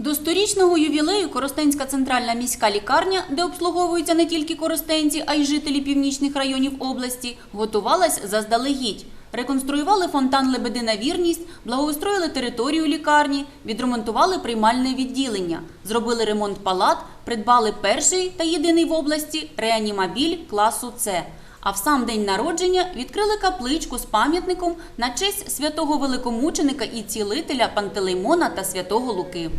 До сторічного ювілею Коростенська центральна міська лікарня, де обслуговуються не тільки коростенці, а й жителі північних районів області, готувалась заздалегідь. Реконструювали фонтан Лебедина Вірність, благоустроїли територію лікарні, відремонтували приймальне відділення, зробили ремонт палат, придбали перший та єдиний в області реанімабіль класу С. А в сам день народження відкрили капличку з пам'ятником на честь святого великомученика і цілителя Пантелеймона та святого Луки.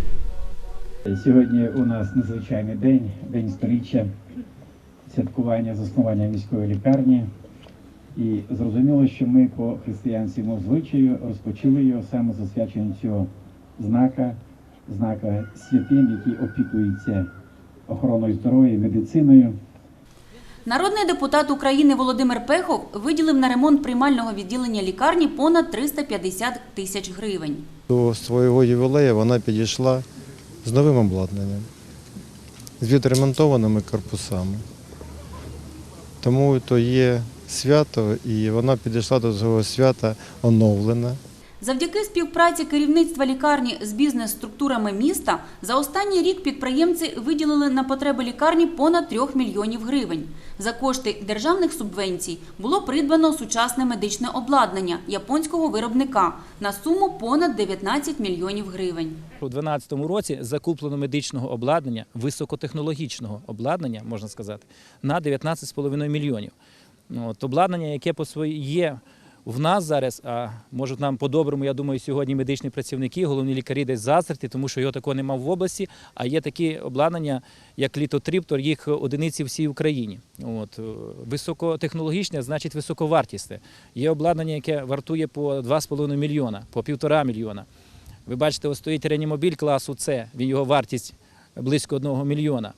Сьогодні у нас незвичайний день, день сторіччя святкування заснування міської лікарні. І зрозуміло, що ми по християнському звичаю розпочали його саме з освячення цього знака, знака святим, які опікуються охороною здоров'я, медициною. Народний депутат України Володимир Пехов виділив на ремонт приймального відділення лікарні понад 350 тисяч гривень. До свого ювілею вона підійшла з новим обладнанням, з відремонтованими корпусами. Тому то є свято, і вона підійшла до цього свята оновлена. Завдяки співпраці керівництва лікарні з бізнес-структурами міста за останній рік підприємці виділили на потреби лікарні понад 3 мільйонів гривень. За кошти державних субвенцій було придбано сучасне медичне обладнання японського виробника на суму понад 19 мільйонів гривень. У 2012 році закуплено медичного обладнання, високотехнологічного обладнання, можна сказати, на 19,5 мільйонів. От, обладнання, яке по своїй є в нас зараз, а можуть нам по-доброму, я думаю, сьогодні медичні працівники, головні лікарі десь заздрити, тому що його такого немає в області, а є такі обладнання, як літотриптор, їх одиниці всій Україні. От, е, високотехнологічне, значить високовартісне. Є обладнання, яке вартує по 2,5 мільйона, по 1,5 мільйона. Ви бачите, ось стоїть реанімобіль класу С, він його вартість близько 1 мільйона.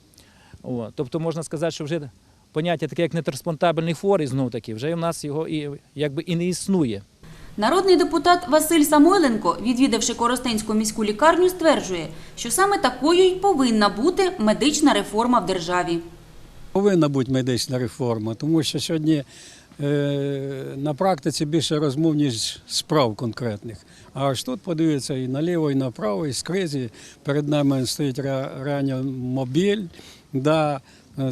О, тобто можна сказати, що вже поняття таке, як нетрансплантабельний хворий, знов таки, вже в нас його і, якби і не існує. Народний депутат Василь Самойленко, відвідавши Коростенську міську лікарню, стверджує, що саме такою й повинна бути медична реформа в державі. Повинна бути медична реформа, тому що сьогодні е, на практиці більше розмов, ніж справ конкретних. А аж тут подивиться і наліво, і направо, і скрізь. Перед нами стоїть ре- реанімобіль. Да,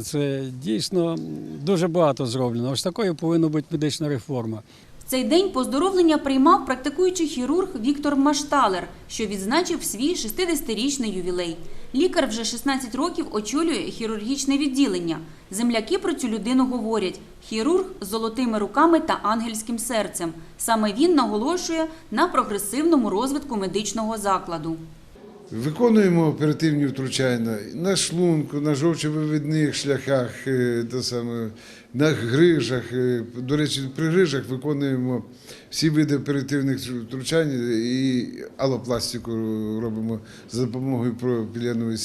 це дійсно дуже багато зроблено. Ось такою повинна бути медична реформа. В цей день поздоровлення приймав практикуючий хірург Віктор Машталер, що відзначив свій 60-річний ювілей. Лікар вже 16 років очолює хірургічне відділення. Земляки про цю людину говорять: хірург з золотими руками та ангельським серцем. Саме він наголошує на прогресивному розвитку медичного закладу. Виконуємо оперативні втручання на шлунку, на жовчовивідних шляхах, е, на грижах. е, До речі, при грижах виконуємо всі види оперативних втручань і алопластику робимо за допомогою пропіленової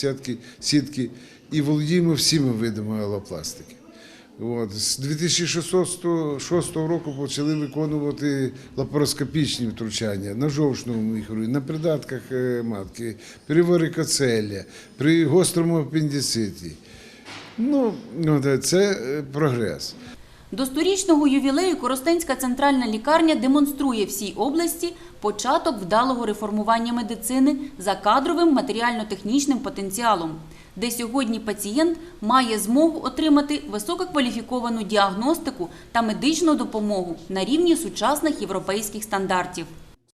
сітки, і володіємо всіма видами алопластики. От. З 2006 року почали виконувати лапароскопічні втручання на жовчному міхурі, на придатках е, матки, при варикоцелі, при гострому апендициті. Ну, це е, прогрес. До сторічного ювілею Коростенська центральна лікарня демонструє всій області початок вдалого реформування медицини за кадровим матеріально-технічним потенціалом, де сьогодні пацієнт має змогу отримати висококваліфіковану діагностику та медичну допомогу на рівні сучасних європейських стандартів.